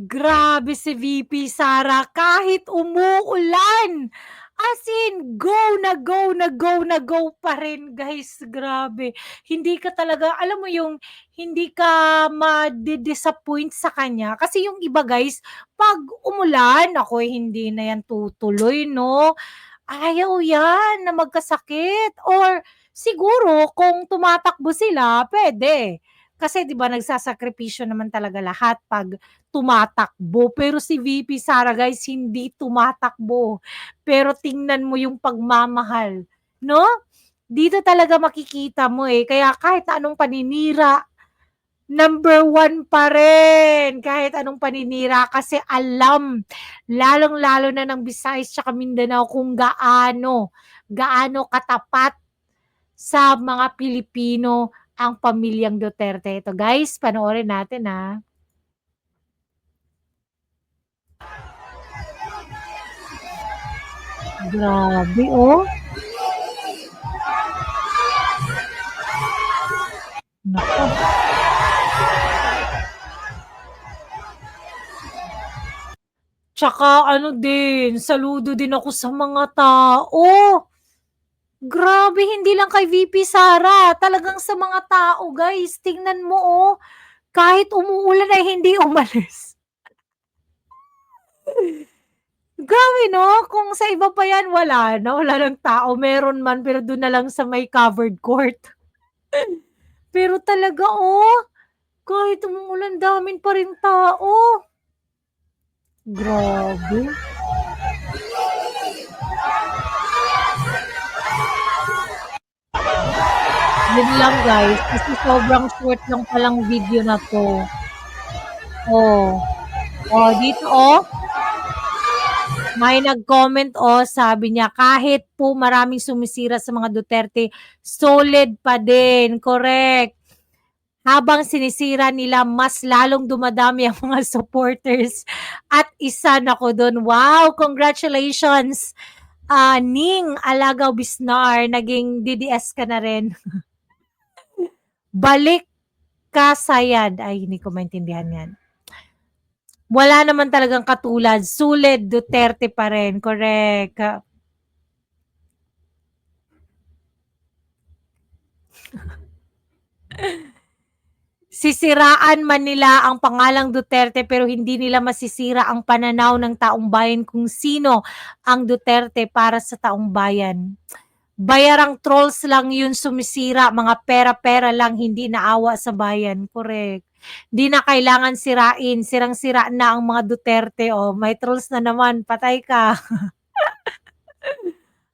Grabe si VP Sara kahit umuulan, as in go na go na go na go pa rin guys, grabe. Hindi ka talaga alam mo yung hindi ka madi-disappoint sa kanya. Kasi yung iba guys 'pag umulan, naku hindi na yan tutuloy 'no, ayaw yan na magkasakit. Or siguro kung tumatakbo sila puwede. Kasi 'di ba nagsasakripisyo naman talaga lahat 'pag tumatakbo, pero si VP Sara guys hindi tumatakbo, pero tingnan mo yung pagmamahal, 'no? Dito talaga makikita mo, eh, kaya kahit anong paninira, number 1 pa rin. Kahit anong paninira kasi alam, lalong-lalo na ng Visayas tsaka Mindanao kung gaano, gaano katapat sa mga Pilipino ang pamilyang Duterte. Ito guys, panoorin natin, ah. Grabe, oh. Naku. Tsaka ano din, saludo din ako sa mga tao. Grabe hindi lang kay VP Sara, talagang sa mga tao guys, tingnan mo, oh, kahit umuulan ay hindi umalis. Grabe 'no, kung sa iba pa yan wala na, wala ng tao, meron man pero dun na lang sa may covered court. Pero talaga, oh, kahit umuulan daming pa ring tao. Grabe. Yun lang guys, kasi sobrang short lang palang video na 'to. Oh, oh, dito, oh. May nag-comment, oh, sabi niya, "Kahit po maraming sumisira sa mga Duterte, solid pa din." Correct. Habang sinisira nila mas lalong dumadami ang mga supporters at isa na ako dun. Wow, congratulations, ah, Ning Alagaw Bisnar, naging DDS ka na rin. Balik kasayad, ay hindi ko maintindihan yan. Wala naman talagang katulad, sulit Duterte pa rin, correct. Sisiraan man nila ang pangalang Duterte pero hindi nila masisira ang pananaw ng taong bayan kung sino ang Duterte para sa taong bayan. Bayarang trolls lang yun sumisira, mga pera-pera lang hindi naawa sa bayan, correct. 'Di na kailangan sirain, sirang-sira na ang mga Duterte, oh, may trolls na naman, patay ka.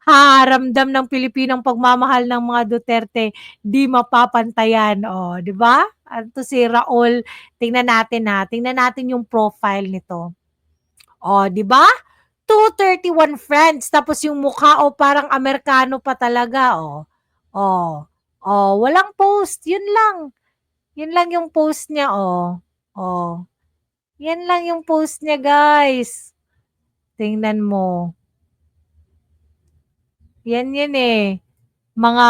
Ha, ramdam ng Pilipino ang pagmamahal ng mga Duterte, 'di mapapantayan, oh, 'di ba? At 'to si Raul, tingnan natin, ha, tingnan natin yung profile nito. Oh, 'di ba? 231 friends tapos yung mukha, oh, parang Amerikano pa talaga, oh. Oh, oh, walang post, yun lang. Yun lang yung post niya, oh. Oh, yan lang yung post niya guys. Tingnan mo. Yan yun, eh, mga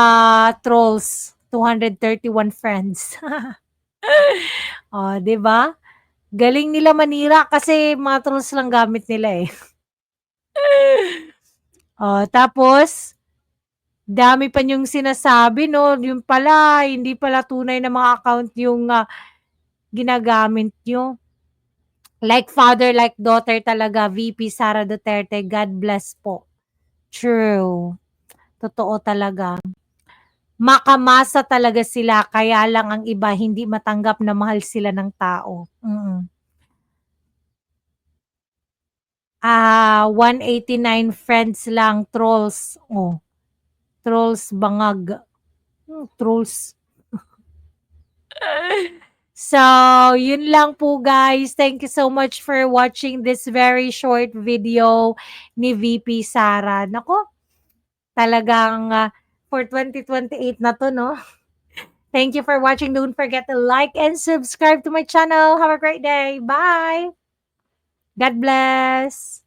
trolls, 231 friends. Oh, 'di ba? Galing nila manira kasi mga trolls lang gamit nila, eh. Oh, tapos dami pa niyong sinasabi 'no, yun pala hindi pala tunay na mga account yung, ah, ginagamit niyo. Like father, like daughter talaga, VP Sara Duterte, God bless po. True, totoo talaga. Makamasa talaga sila kaya lang ang iba hindi matanggap na mahal sila ng tao, mm. Ah, 189 friends lang, trolls, oh. Trolls bangag. Hmm, trolls. So, yun lang po guys. Thank you so much for watching this very short video ni VP Sara. Naku, talagang, ah, for 2028 na 'to 'no. Thank you for watching. Don't forget to like and subscribe to my channel. Have a great day. Bye. God bless.